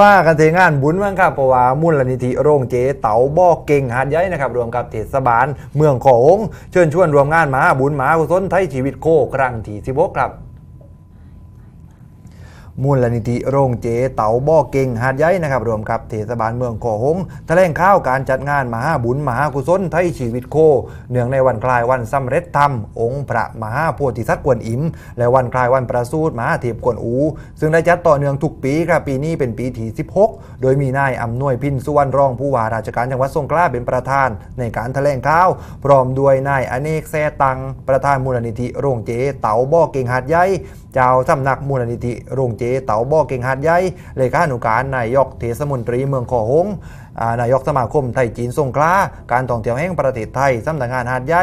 ว่ากันเทงานบุญมั้งครับเพราะว่ามูลนิธิโรงเจเต๋าบ่อเก่งหาดใหญ่นะครับรวมกับเทศบาลเมืองของเชิญชวนรวมงานมหาบุญมหากุศลไทยชีวิตโคครั้งที่16ครับ มูลนิธิโรงเจเต๋าบ่อเก่งหาดใหญ่นะครับรวมกับเทศบาลเมืองขอหงส์แถลงข่าวการจัดงานมหาบุญมหากุศลไทยชีวิตโค เนื่องในวันคล้ายวันสำเร็จธรรม องค์พระมหาโพธิสัตว์กวนอิม และวันคล้ายวันประสูติมหาเทพกวนอู ซึ่งได้จัดต่อเนื่องทุกปีครับปีนี้เป็นปีที่ 16 โดยมีนายอำนวยพินสุวรรณรองผู้ว่าราชการจังหวัดสงขลาเป็นประธานในการแถลงข่าว พร้อมด้วยนายอเนกแซตัง ประธานมูลนิธิโรงเจเต๋าบ่อเก่งหาดใหญ่เจ้าสำนักมูลนิธิโรงเจเต๋าบ่อเก่งหาดใหญ่เลขานุการนายกเทศมนตรีเมืองขอหงนายกสมาคมไทยจีนสงขลาการท่องเที่ยวแห่งประเทศไทยสำนักงานหาดใหญ่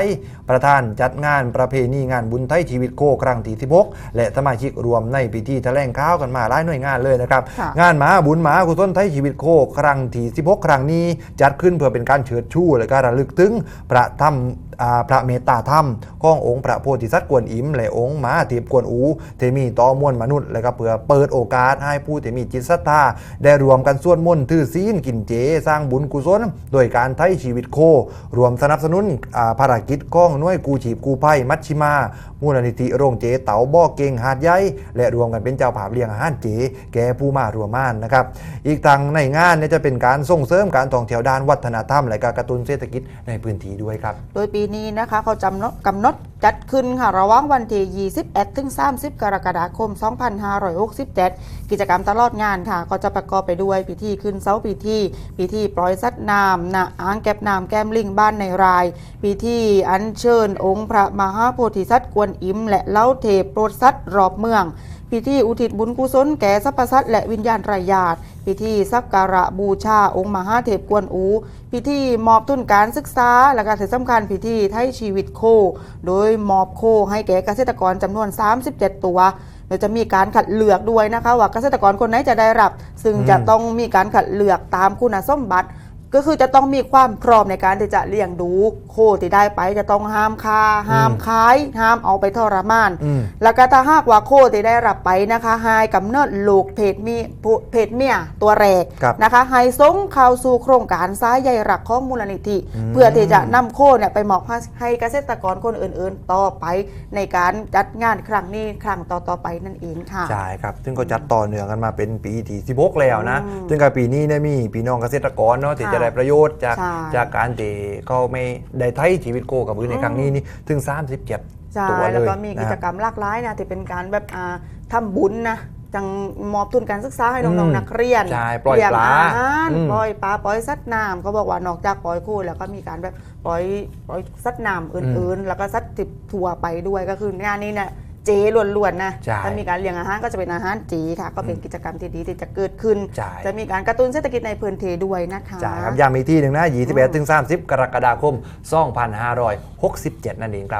ประธานจัดงานประเพณีงานบุญไทยชีวิตโคครั้งที่16และสมาชิกรวมในพิธีแถลงข่าวกันมาหลายหน่วยงานเลยนะครับค่ะงานมหาบุญมหากุศลไทยชีวิตโคครั้งที่16ครั้งนี้จัดขึ้นเพื่อเป็นการเชิดชูและการระลึกถึงพระธรรมอ่าพระเมตตาธรรมขององค์พระโพธิสัตว์กวนอิมและองค์มหาเทพกวนอูที่มีต่อมวลมนุษย์และก็เพื่อเปิดโอกาสให้ผู้ที่มีจิตศรัทธาได้รวมกันสวดมนต์ถือศีลกินเจสร้างบุญกุศล โดยการไทยชีวิตโค รวมสนับสนุนภารกิจของน่วยกูชีพกูภัยมัชชิมา มูลนิธิโรงเจเต๋าบ่อเก่งหาดใหญ่และรวมกันเป็นเจ้าภาพเลี้ยงอาหารเจ แก่ผู้มารวมม่านนะครับ อีกทางในงานเนี่ยจะเป็นการส่งเสริมการท่องเที่ยวด้านวัฒนธรรม และการกระตุ้นเศรษฐกิจในพื้นที่ด้วยครับ โดยปีนี้นะคะเขาจำกำหนดจัดขึ้นค่ะระหว่างวันที่21ถึง30 กรกฎาคม 2567 กิจกรรมตลอดงานค่ะ ก็จะประกอบไปด้วยพิธีขึ้นเสาพิธีพิที่ปล่อยสัตว์น้ำนะอ้างแก็บน้ำแก้มลิงบ้านในราย พิธีอัญเชิญองค์พระมหาโพธิสัตว์กวนอิมและเล้าเทพโปรดสัตว์รอบเมือง พิธีอุทิศบุญกุศลแก่สรรพสัตว์และวิญญาณไรญาติ พิธีสักการะบูชาองค์มหาเทพกวนอู พิธีมอบทุนการศึกษา และการสำคัญพิธีไทยชีวิตโค โดยมอบโคให้แก่เกษตรกรจำนวน 37 ตัวโดยจะมีการขัดเลือกด้วยนะคะว่าเกษตรกรคนไหนจะได้รับ ซึ่งจะต้องมีการขัดเลือกตามคุณสมบัติ ก็คือจะต้องมีความพร้อมในการที่จะเลี้ยงดูโคที่ได้ไปจะต้องห้ามฆ่าห้ามขาย ห้ามเอาไปทรมานอืมแล้วก็ถ้าหากว่าโคที่ได้รับไปนะคะให้กำเนิดลูกเพศมีเพศเมียตัวแรกครับนะคะให้ส่งเข้าสู่โครงการซ้ายใยรักของมูลนิธิอืมเพื่อที่จะนำโคเนี่ยไปมอบให้เกษตรกรคนอื่น ๆ ต่อไปในการจัดงานครั้งนี้ครั้งต่อๆไปนั่นเองค่ะใช่ครับ ซึ่งก็จัดต่อเนื่องกันมาเป็นปีที่16แล้วนะซึ่งกับปีนี้เนี่ยมีพี่น้องเกษตรกรเนาะที่ค่ะจะได้ประโยชน์จากใช่จากการที่เขาไม่ได้ไทยชีวิตโคกับมือในครั้งนี้นี่ถึง 37ใช่ตัวเลยแล้วก็มีกิจนะกรรมหลากหลายนะที่เป็นการแบบอ่าทำบุญนะจังมอบทุนการศึกษาให้น้อืองมๆนักเรียนใช่ปล่อยเลี้งปลาอาหารอืมปล่อยปลาปล่อยสัตว์น้ำเขาบอกว่านอกจากปล่อยคู่แล้วก็มีการแบบปล่อยปล่อยสัตว์น้ำอื่นๆ แล้วก็สัตว์ติดถั่วไปด้วยก็คืองานนี้เนี่ย เจล้วนๆนะใช่ถ้ามีการเลี้ยงอาหารก็จะเป็นอาหารเจค่ะ ก็เป็นกิจกรรมที่ดีที่จะเกิดขึ้น ใช่ จะมีการกระตุ้นเศรษฐกิจในพื้นที่ด้วยนะคะ ใช่ครับย้ำอีกที่หนึ่งนะ21ถึง30 กรกฎาคม 2567 นั่นเองครับ